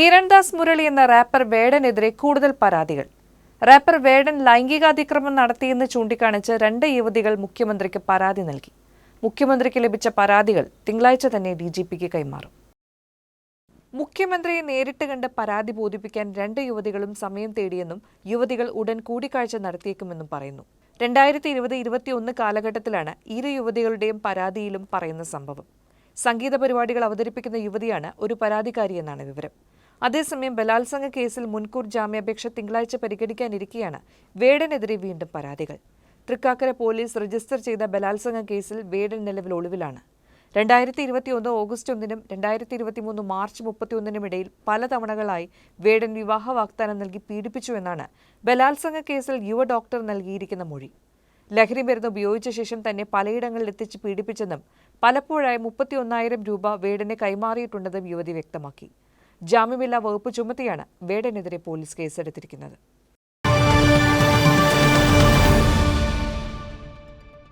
ഹിരൺദാസ് മുരളി എന്ന റാപ്പർ വേടനെതിരെ കൂടുതൽ പരാതികൾ. റാപ്പർ വേടൻ ലൈംഗികാതിക്രമം നടത്തിയെന്ന് ചൂണ്ടിക്കാണിച്ച് രണ്ട് യുവതികൾ മുഖ്യമന്ത്രിക്ക് പരാതി നൽകി. മുഖ്യമന്ത്രിക്ക് ലഭിച്ച പരാതികൾ തിങ്കളാഴ്ച തന്നെ ഡി ജി പിക്ക് കൈമാറും. മുഖ്യമന്ത്രിയെ നേരിട്ട് കണ്ട് പരാതി ബോധിപ്പിക്കാൻ രണ്ട് യുവതികളും സമയം തേടിയെന്നും യുവതികൾ ഉടൻ കൂടിക്കാഴ്ച നടത്തിയേക്കുമെന്നും പറയുന്നു. രണ്ടായിരത്തി ഇരുപത് ഇരുപത്തിയൊന്ന് കാലഘട്ടത്തിലാണ് ഇരു യുവതികളുടെയും പരാതിയിലും പറയുന്ന സംഭവം. സംഗീത പരിപാടികൾ അവതരിപ്പിക്കുന്ന യുവതിയാണ് ഒരു പരാതിക്കാരിയെന്നാണ് വിവരം. അതേസമയം ബലാത്സംഗ കേസിൽ മുൻകൂർ ജാമ്യാപേക്ഷ തിങ്കളാഴ്ച പരിഗണിക്കാനിരിക്കെയാണ് വേടനെതിരെ വീണ്ടും പരാതികൾ. തൃക്കാക്കര പോലീസ് രജിസ്റ്റർ ചെയ്ത ബലാത്സംഗ കേസിൽ വേടൻ നിലവിൽ ഒളിവിലാണ്. രണ്ടായിരത്തി ഇരുപത്തിയൊന്ന് ഓഗസ്റ്റ് ഒന്നിനും രണ്ടായിരത്തി ഇരുപത്തിമൂന്ന് മാർച്ച് മുപ്പത്തിയൊന്നിനും ഇടയിൽ പല തവണകളായി വേടൻ വിവാഹ വാഗ്ദാനം നൽകി പീഡിപ്പിച്ചുവെന്നാണ് ബലാത്സംഗ കേസിൽ യുവ ഡോക്ടർ നൽകിയിരിക്കുന്ന മൊഴി. ലഹരി മരുന്ന് ഉപയോഗിച്ച ശേഷം തന്നെ പലയിടങ്ങളിൽ എത്തിച്ച് പീഡിപ്പിച്ചെന്നും പലപ്പോഴായി മുപ്പത്തിയൊന്നായിരം രൂപ വേടനെ കൈമാറിയിട്ടുണ്ടെന്നും യുവതി വ്യക്തമാക്കി. ജാമ്യമില്ലാ വകുപ്പ് ചുമത്തിയാണ് വേടനെതിരെ പോലീസ് കേസെടുത്തിരിക്കുന്നത്